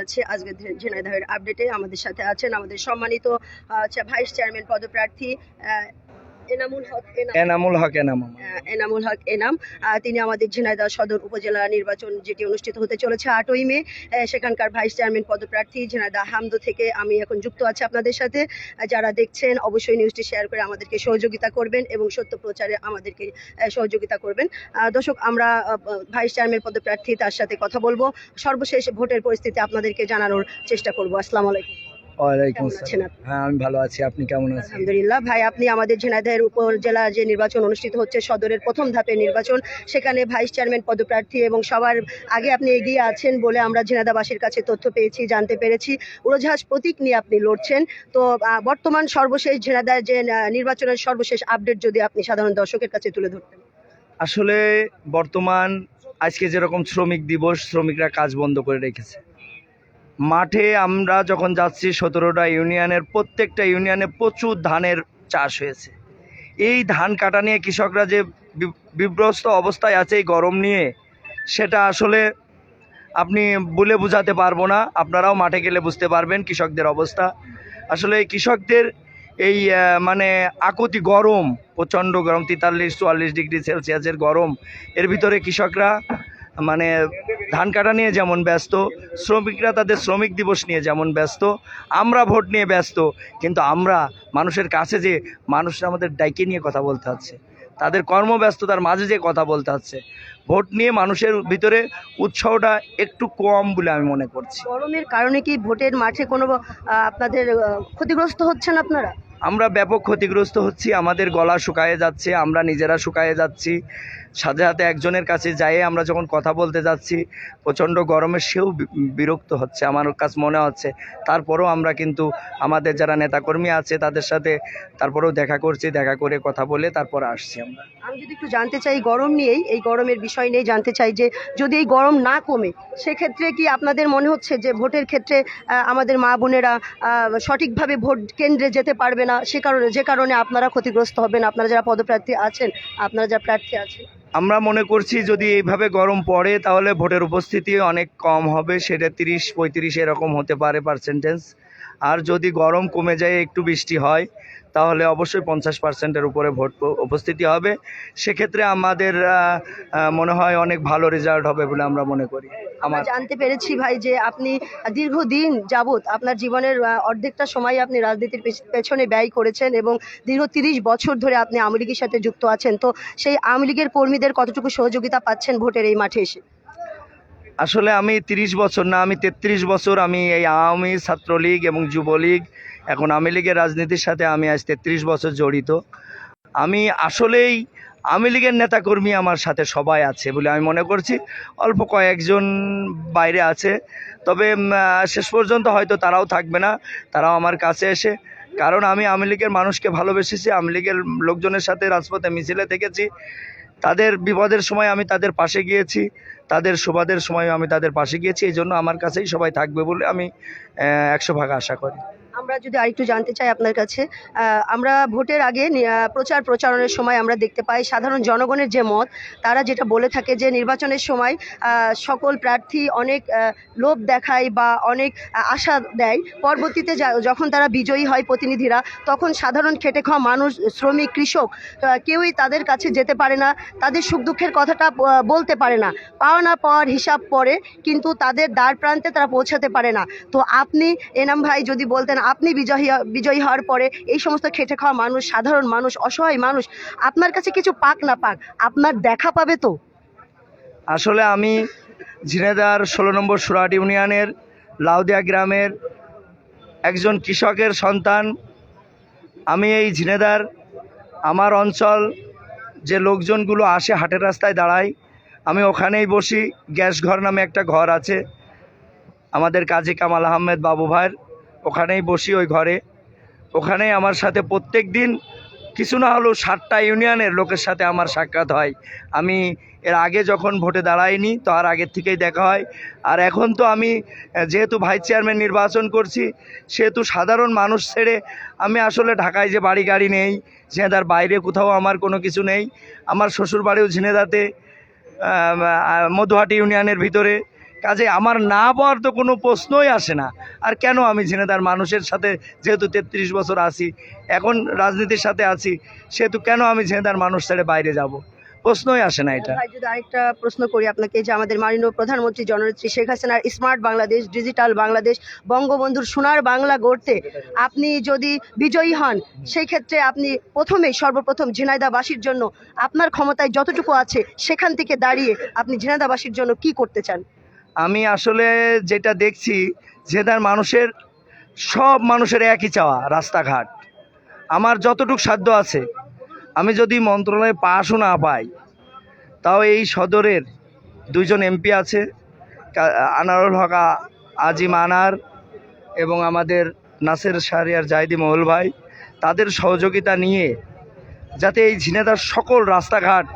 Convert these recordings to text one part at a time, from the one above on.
আছে আজকে ঝিনাইদহের আপডেটে আমাদের সাথে আছেন আমাদের সম্মানিত ভাইস চেয়ারম্যান পদপ্রার্থী এনামুল হক এনাম। এনামুল হক এনাম। এনামুল হক এনাম। তিনি আমাদের ঝিনাইদহ সদর উপজেলা নির্বাচন যেটি অনুষ্ঠিত হতে চলেছে আটই মে সেখানকার ভাইস চেয়ারম্যান পদপ্রার্থী ঝিনাইদহ হামদো থেকে আমি এখন যুক্ত আছি আপনাদের সাথে। যারা দেখছেন অবশ্যই নিউজটি শেয়ার করে আমাদেরকে সহযোগিতা করবেন এবং সত্য প্রচারে আমাদেরকে সহযোগিতা করবেন। দর্শক আমরা ভাইস চেয়ারম্যান পদপ্রার্থী তার সাথে কথা বলব। সর্বশেষ ভোটের পরিস্থিতি আপনাদেরকে জানানোর চেষ্টা করব। আসসালামু আলাইকুম। ওয়ালাইকুম আসসালাম। হ্যাঁ আমি ভালো আছি। আপনি কেমন আছেন? আলহামদুলিল্লাহ। ভাই আপনি আমাদের ঝিনাইদহের উপজেলা যে নির্বাচন অনুষ্ঠিত হচ্ছে সদরের প্রথম ধাপের নির্বাচন সেখানে ভাইস চেয়ারম্যান পদপ্রার্থী এবং সবার আগে আপনি এগিয়ে আছেন বলে আমরা কাছে তথ্য পেয়েছি জানতে পেরেছি। উড়োজাহাজ প্রতীক নিয়ে আপনি লড়ছেন। তো বর্তমান সর্বশেষ ঝিনাইদহের যে নির্বাচনের সর্বশেষ আপডেট যদি আপনি সাধারণ দর্শকের কাছে তুলে ধরতেন। আসলে বর্তমান আজকে যেরকম শ্রমিক দিবস শ্রমিকরা কাজ বন্ধ করে রেখেছে। মাঠে আমরা যখন যাচ্ছি সতেরোটা ইউনিয়নের, প্রত্যেকটা ইউনিয়নে প্রচুর ধানের চাষ হয়েছে। এই ধান কাটা নিয়ে কৃষকরা যে বি- বিব্রস্ত অবস্থায় আছে এই গরম নিয়ে, সেটা আসলে আপনি বলে বোঝাতে পারব না। আপনারাও মাঠে গেলে বুঝতে পারবেন কৃষকদের অবস্থা। আসলে কৃষকদের এই মানে আকুতি গরম, প্রচণ্ড গরম, তেতাল্লিশ, চুয়াল্লিশ ডিগ্রি সেলসিয়াসের গরম, এর ভিতরে কৃষকরা মানে ধান কাটা নিয়ে যেমন ব্যস্ত শ্রমিকরা তাদের শ্রমিক দিবস নিয়ে যেমন ব্যস্ত আমরা ভোট নিয়ে ব্যস্ত কিন্তু আমরা মানুষের কাছে যে মানুষরা আমাদের ডাইকে নিয়ে কথা বলতে হচ্ছে তাদের কর্মব্যস্ততার মাঝে যে কথা বলতে হচ্ছে ভোট নিয়ে মানুষের ভিতরে উৎসাহটা একটু কম বলে আমি মনে করছি। গরমের কারণে কি ভোটের মাঠে কোনো আপনাদের ক্ষতিগ্রস্ত হচ্ছেন আপনারা? আমরা ব্যাপক ক্ষতিগ্রস্ত হচ্ছি আমাদের গলা শুকায়ে যাচ্ছে আমরা নিজেরা শুকায়ে যাচ্ছি। সাথে সাথে একজনের কাছে যাই, আমরা যখন কথা বলতে যাচ্ছি, প্রচণ্ড গরমে সেও বিরক্ত হচ্ছে, আমার কাছে মনে হচ্ছে। তারপরেও আমরা কিন্তু আমাদের যারা নেতাকর্মী আছে, তাদের সাথে তারপরেও দেখা করছি, দেখা করে কথা বলে তারপর আসছি আমরা। আমি যদি একটু জানতে চাই গরম নিয়েই, এই গরমের বিষয় নিয়ে জানতে চাই যে, যদি এই গরম না কমে, সেক্ষেত্রে কি আপনাদের মনে হচ্ছে যে, ভোটের ক্ষেত্রে আমাদের মা বোনেরা সঠিকভাবে ভোট কেন্দ্রে যেতে পারবে না? সে কারণে, যে কারণে আপনারা ক্ষতিগ্রস্ত হবেন, আপনারা যারা পদপ্রার্থী আছেন, আপনারা যারা প্রার্থী আছেন। আমরা মনে করছি যদি এইভাবে গরম পড়ে, তাহলে ভোটের উপস্থিতি অনেক কম হবে, সেটা তিরিশ পঁয়ত্রিশ এরকম হতে পারে পার্সেন্টেজ আর যদি গরম কমে যায়, একটু বৃষ্টি হয় তাহলে অবশ্যই পঞ্চাশ পার্সেন্টের উপরে ভোট উপস্থিতি হবে। সেক্ষেত্রে আমাদের মনে হয় অনেক ভালো রেজাল্ট হবে বলে আমরা মনে করি। আমরা জানতে পেরেছি ভাই যে আপনি দীর্ঘদিন যাবৎ আপনার জীবনের অর্ধেকটা সময় আপনি রাজনীতির পেছ- পেছনে ব্যয় করেছেন এবং দীর্ঘ তিরিশ বছর ধরে আপনি আওয়ামী লীগের সাথে যুক্ত আছেন। তো সেই আওয়ামী লীগের কর্মীদের কতটুকু সহযোগিতা পাচ্ছেন ভোটের এই মাঠে এসে? আসলে আমি তিরিশ বছর না আমি তেত্রিশ বছর আমি এই আওয়ামী ছাত্রলীগ এবং যুবলীগ এখন আওয়ামী লীগের রাজনীতির সাথে আমি আজ তেত্রিশ বছর জড়িত। আমি আসলেই আওয়ামী লীগের নেতাকর্মী আমার সাথে সবাই আছে বলে আমি মনে করছি। অল্প কয়েকজন বাইরে আছে। তবে শেষ পর্যন্ত হয়তো তারাও থাকবে না, তারাও আমার কাছে এসে। কারণ আমি আওয়ামী লীগের মানুষকে ভালোবেসেছি, আওয়ামী লীগের লোকজনের সাথে রাজপথে মিছিলে থেকেছি। তাদের বিপদের সময় আমি তাদের পাশে গিয়েছি, তাদের সুবাদের সময় আমি তাদের পাশে গিয়েছি, এই জন্য আমার কাছেই সবাই থাকবে বলে আমি একশো ভাগ আশা করি। আমরা যদি আরেকটু জানতে চাই আপনার কাছে আমরা ভোটের আগে প্রচার প্রচারণের সময় আমরা দেখতে পাই সাধারণ জনগণের যে মত, তারা যেটা বলে থাকে যে নির্বাচনের সময় সকল প্রার্থী অনেক লোভ দেখায় বা অনেক আশা দেয়। পরবর্তীতে যখন তারা বিজয়ী হয় প্রতিনিধিরা, তখন সাধারণ খেটে খাওয়া মানুষ, শ্রমিক, কৃষক কেউই তাদের কাছে যেতে পারে না, তাদের সুখ দুঃখের কথাটা বলতে পারে না। পাওয়া না পাওয়ার হিসাব পরে কিন্তু তাদের দ্বার প্রান্তে তারা পৌঁছাতে পারে না। তো আপনি, এনাম ভাই যদি বলতেন আপনি বিজয়ী বিজয়ী হওয়ার পরে এই সমস্ত খেটে খাওয়া মানুষ, সাধারণ মানুষ, অসহায় মানুষ, আপনার কাছে কিছু পাক না পাক, আপনার দেখা পাবে তো? আসলে আমি ঝিনেদার ষোলো নম্বর সুরাট ইউনিয়নের লাউদিয়া গ্রামের একজন কৃষকের সন্তান। আমি এই ঝিনেদার আমার অঞ্চল যে লোকজনগুলো আসে হাটের রাস্তায় দাঁড়ায়, আমি ওখানেই বসি। গ্যাস ঘর নামে একটা ঘর আছে। আমাদের কাজী কামাল আহমেদ বাবু ভাইয়ের ওখানেই বসি ওই ঘরে। ওখানেই আমার সাথে প্রত্যেক দিন কিছু না হলেও সাতটা ইউনিয়নের লোকের সাথে আমার সাক্ষাৎ হয়। আমি এর আগে যখন ভোটে দাঁড়াইনি তার আগের থেকেই দেখা হয়। আর এখন তো আমি যেহেতু ভাইস চেয়ারম্যান নির্বাচন করছি, সেহেতু সাধারণ মানুষ ছেড়ে আমি আসলে ঢাকায় যে বাড়ি গাড়ি নেই ঝেঁদার বাইরে কোথাও আমার কোনো কিছু নেই। আমার শ্বশুর বাড়িও ঝিনেদাতে মধুহাটি ইউনিয়নের ভিতরে। কাজে আমার না পাওয়ার তো কোনো প্রশ্নই আসে না। আর কেন আমি ঝিনেদার মানুষের সাথে যেহেতু তেত্রিশ বছর আছি, এখন রাজনীতির সাথে আছি, সেহেতু কেন আমি ঝিনেদার মানুষ ছেড়ে বাইরে যাব? প্রশ্নই আসে না এটা। যদি আরেকটা প্রশ্ন করি আপনাকে, যে আমাদের মাননীয় প্রধানমন্ত্রী জননেত্রী শেখ হাসিনার স্মার্ট বাংলাদেশ, ডিজিটাল বাংলাদেশ, বঙ্গবন্ধুর সোনার বাংলা গড়তে আপনি যদি বিজয়ী হন, সেই ক্ষেত্রে আপনি প্রথমেই সর্বপ্রথম ঝিনাইদাবাসীর জন্য আপনার ক্ষমতায় যতটুকু আছে, সেখান থেকে দাঁড়িয়ে আপনি ঝিনাইদাবাসীর জন্য কি করতে চান? আমি আসলে যেটা দেখছি ঝিনেদার মানুষের, সব মানুষের একই চাওয়া, রাস্তাঘাট। আমার যতটুকু সাধ্য আছে, আমি যদি মন্ত্রণালয়ে পাশও না পাই, তাও এই সদরের দুইজন এমপি আছে আনারুল হক আজিম আনার এবং আমাদের নাসের শাহরিয়ার জাহিদি মহল ভাই, তাদের সহযোগিতা নিয়ে যাতে এই ঝিনেদার সকল রাস্তাঘাট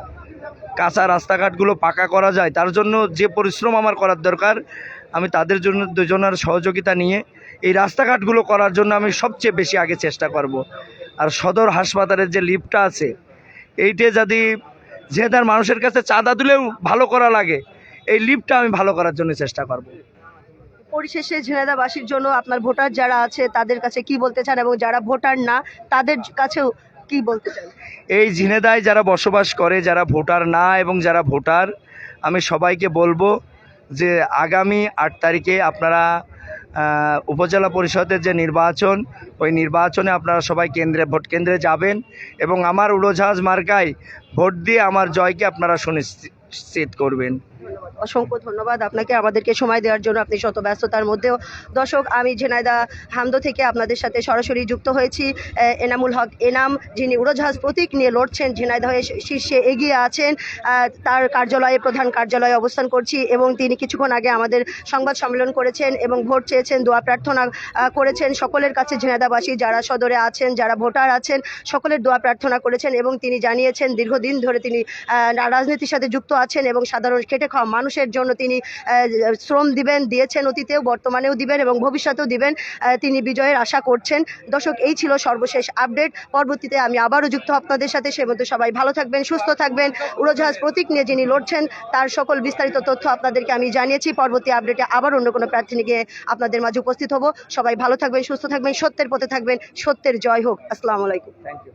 কাঁচা রাস্তাঘাটগুলো পাকা করা যায়, তার জন্য যে পরিশ্রম আমার করার দরকার, আমি তাদের জন্য দুজনের সহযোগিতা নিয়ে এই রাস্তাঘাটগুলো করার জন্য আমি সবচেয়ে বেশি আগে চেষ্টা করব। আর সদর হাসপাতালের যে লিফটটা আছে, এইটে যদি তার মানুষের কাছে চাঁদা দিলেও ভালো করা লাগে, এই লিফটটা আমি ভালো করার জন্য চেষ্টা করব। পরিশেষে ঝিনাইদাবাসীর জন্য আপনার ভোটার যারা আছে, তাদের কাছে কি বলতে চান? এবং যারা ভোটার না, তাদের কাছেও কি বলতে চান? এই ঝিনেদায় যারা বসবাস করে, যারা ভোটার না এবং যারা ভোটার, আমি সবাইকে বলব যে আগামী আট তারিখে আপনারা উপজেলা পরিষদের যে নির্বাচন, ওই নির্বাচনে আপনারা সবাই কেন্দ্রে, ভোট কেন্দ্রে যাবেন এবং আমার উড়োজাহাজ মার্কায় ভোট দিয়ে আমার জয়কে আপনারা সুনিশ্চিত করবেন। অসংখ্য ধন্যবাদ আপনাকে, আমাদেরকে সময় দেওয়ার জন্য আপনি শত ব্যস্ততার মধ্যেও। দর্শক, আমি ঝেনাইদা হামদো থেকে আপনাদের সাথে সরাসরি যুক্ত হয়েছি। এনামুল হক এনাম, যিনি উড়োজাহাজ প্রতীক নিয়ে লড়ছেন, ঝিনাইদা হয়ে শীর্ষে এগিয়ে আছেন। তার কার্যালয়ে, প্রধান কার্যালয়ে অবস্থান করছি এবং তিনি কিছুক্ষণ আগে আমাদের সংবাদ সম্মেলন করেছেন এবং ভোট চেয়েছেন, দোয়া প্রার্থনা করেছেন সকলের কাছে ঝিনাইদাবাসী যারা সদরে আছেন, যারা ভোটার আছেন, সকলের দোয়া প্রার্থনা করেছেন এবং তিনি জানিয়েছেন, দীর্ঘদিন ধরে তিনি রাজনীতির সাথে যুক্ত আছেন এবং সাধারণ খেটে মানুষের জন্য তিনি শ্রম দিবেন, দিয়েছেন, অতীতেও বর্তমানেও দিবেন এবং ভবিষ্যতেও দিবেন তিনি বিজয়ের আশা করছেন। দর্শক, এই ছিল সর্বশেষ আপডেট। পরবর্তীতে আমি আবারও যুক্ত আপনাদের সাথে। সে মধ্যে সবাই ভালো থাকবেন, সুস্থ থাকবেন। উড়োজাহাজ প্রতীক নিয়ে যিনি লড়ছেন, তার সকল বিস্তারিত তথ্য আপনাদেরকে আমি জানিয়েছি। পরবর্তী আপডেটে আবার অন্য কোনো প্রার্থী নিয়ে আপনাদের মাঝে উপস্থিত হব। সবাই ভালো থাকবেন, সুস্থ থাকবেন, সত্যের পথে থাকবেন। সত্যের জয় হোক। আসসালামু আলাইকুম। Thank you